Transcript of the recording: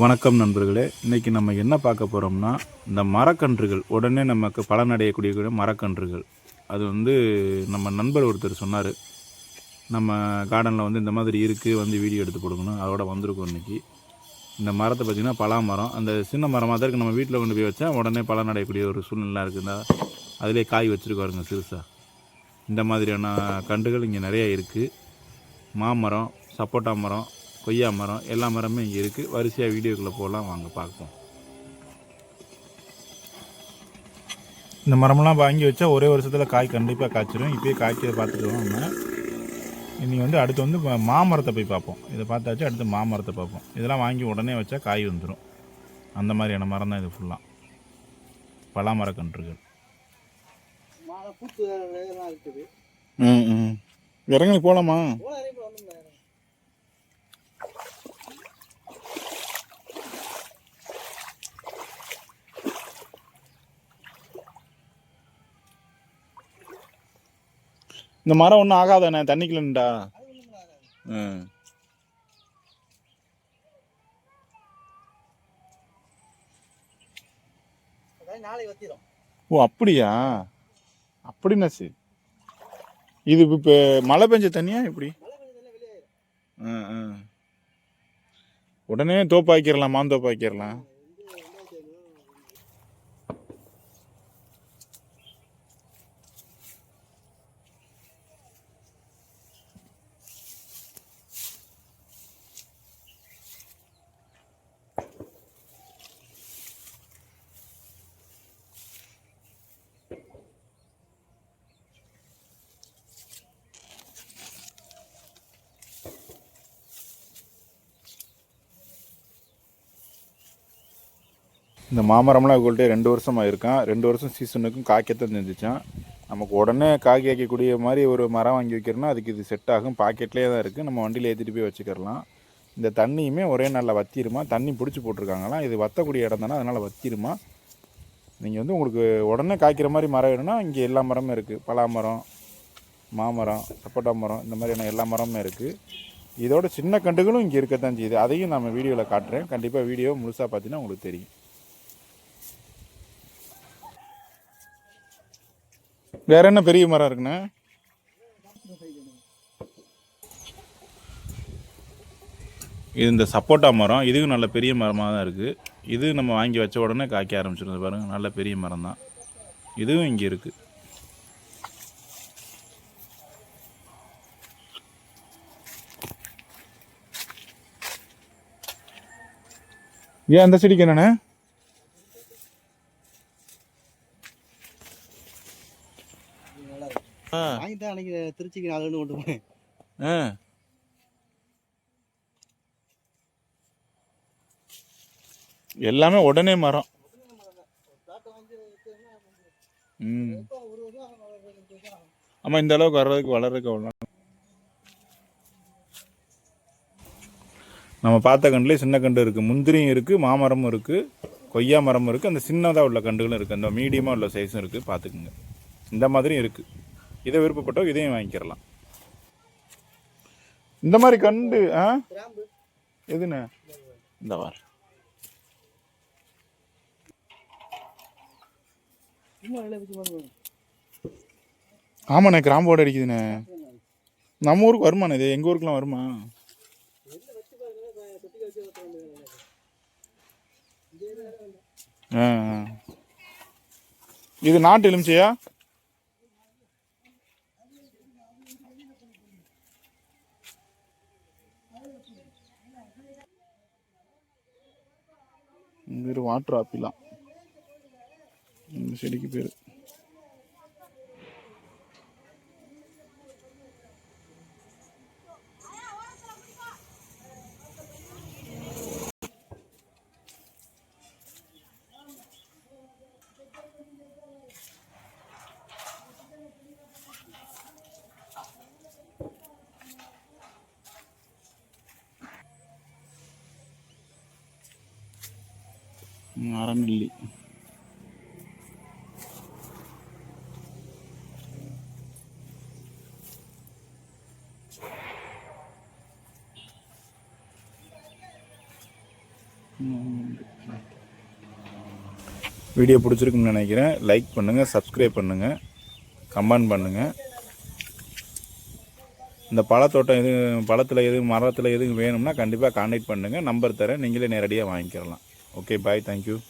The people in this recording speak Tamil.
வணக்கம் நண்பர்களே. இன்றைக்கி நம்ம என்ன பார்க்க போகிறோம்னா இந்த மரக்கன்றுகள் உடனே நமக்கு பலனடையக்கூடிய மரக்கன்றுகள். அது வந்து நம்ம நண்பர் ஒருத்தர் சொன்னார். நம்ம கார்டனில் வந்து இந்த மாதிரி இருக்குது வந்து வீடியோ எடுத்து கொடுக்கணும் அதோட வந்திருக்கும் இன்றைக்கி இந்த மரத்தை பார்த்திங்கன்னா பலா மரம் அந்த சின்ன மரமாக தான் இருக்குது நம்ம வீட்டில் கொண்டு போய் வச்சா உடனே பலனடையக்கூடிய ஒரு சூழ்நிலை இருக்குதா? அதிலே காய் வச்சுருக்காருங்க சிறுசாக இந்த மாதிரியான கன்றுகள் இங்கே நிறைய இருக்குது மாமரம் சப்போட்டா மரம் கொய்யா மரம் எல்லா மரமே இங்கே இருக்குது வரிசையாக வீடியோக்குள்ளே போகலாம் வாங்க பார்ப்போம். இந்த மரமெல்லாம் வாங்கி வச்சா ஒரே வருஷத்தில் காய் கண்டிப்பாக காய்ச்சிரும். இப்போயே காய்ச்சதை பார்த்துருவோம் நம்ம. இன்றைக்கி வந்து அடுத்து வந்து மாமரத்தை போய் பார்ப்போம். இதை பார்த்தாச்சு அடுத்து மாமரத்தை பார்ப்போம். இதெல்லாம் வாங்கி உடனே வச்சா காய் வந்துடும் அந்த மாதிரியான மரம் தான் இது ஃபுல்லாக பலாமரக்கன்றுகள் மாலை பூத்து எல்லாம் இருக்குது. ம் ம். இறங்கி போகலாமா போல நிறைய பேர் வந்துருந்தாங்க இந்த மரம் ஒன்றும் ஆகாதானே? தண்ணிக்குள்ளேண்டா. ம் ஓ அப்படியா? அப்படின்னா சரி? இது இப்போ மழை பெஞ்ச தண்ணியா ஆ உடனே தோப்பாக்கிடலாம் மாந்தோப்பாக்கிடலாம் இந்த மாமரம்லாம் இவங்கள்ட்ட ரெண்டு வருஷமாக இருக்கான். ரெண்டு வருஷம் சீசனுக்கும் காய்க்கத்தான் செஞ்சுச்சான். நமக்கு உடனே காக்கி வைக்கக்கூடிய மாதிரி ஒரு மரம் வாங்கி வைக்கிறோன்னா அதுக்கு இது செட் ஆகும். பாக்கெட்லேயே தான் இருக்குது நம்ம வண்டியில் ஏற்றிட்டு போய் வச்சுக்கிறலாம். இந்த தண்ணியுமே ஒரே நாளில் வத்திருமா? தண்ணி பிடிச்சி போட்டிருக்காங்களாம் இது வத்தக்கூடிய இடம் தானே அதனால் வத்திருமா? நீங்கள் வந்து உங்களுக்கு உடனே காய்க்கிற மாதிரி மரம் வேணும்னா இங்கே எல்லா மரமும் இருக்குது பலா மரம் மாமரம் சப்போட்டா மரம் இந்த மாதிரியான எல்லா மரமும் இருக்குது இதோட சின்ன கண்டுகளும் இங்கே இருக்கத்தான் செய்யுது. அதையும் நம்ம வீடியோவில் காட்டுறேன். கண்டிப்பாக வீடியோ முழுசாக பார்த்தீங்கன்னா உங்களுக்கு தெரியும். வேற என்ன பெரிய மரம் இருக்குண்ணே? இது இந்த சப்போட்டா மரம். இதுவும் நல்ல பெரிய மரமாக தான் இருக்குது இது நம்ம வாங்கி வச்ச உடனே காய்க்க ஆரம்பிச்சிருந்தது பாருங்கள் நல்ல பெரிய மரம் தான். இதுவும் இங்கே இருக்குது ஏன் அந்த செடிக்கு என்னண்ணே இது நல்லா இருக்கு ஆ வாங்கி தான் அன்னைக்கு திருச்சிக்கு நாலு கொண்டு போனேன். ஆ. எல்லாமே உடனே மரம். ஆமா ம். ஆமாம் இந்த அளவுக்கு வர்றதுக்கு வளர்றதுக்கு அவ்வளோ நம்ம பார்த்த கண்டுலேயே சின்ன கண்டு இருக்குது முந்திரியும் இருக்குது மாமரமும் இருக்குது கொய்யா மரமும் இருக்குது அந்த சின்னதாக உள்ள கண்டுகளும் இருக்குது அந்த மீடியமாக உள்ள சைஸும் இருக்குது பார்த்துக்குங்க. இந்த மாதிரியும் இருக்குது இதை விருப்பப்பட்டோ இதையும் வாங்கிக்கிறலாம். இந்த மாதிரி கண்டு ஆ? எதுண்ணே இந்த வார் ஆமாண்ணே கிராம்போடு அடிக்குதுண்ணே. நம்ம ஊருக்கு வருமாண்ணே இது? எங்கள் ஊருக்குலாம் வருமா? ஆ. இது நாட்டு எலுமிச்சையா? பேர் வாட்டர் ஆப்பிலாம் இந்த செடிக்கு பேர். அறநெல்லி. வீடியோ பிடிச்சிருக்குன்னு நினைக்கிறேன். லைக் பண்ணுங்கள் சப்ஸ்கிரைப் பண்ணுங்கள் கமெண்ட் பண்ணுங்கள் இந்த பழத்தோட்டம் எது பழத்தில் எதுவும் மரத்தில் எதுவும் வேணும்னா கண்டிப்பாக கான்டாக்ட் பண்ணுங்கள் நம்பர் தரேன் நீங்களே நேரடியாக வாங்கிக்கிறலாம். okay bye. Thank you.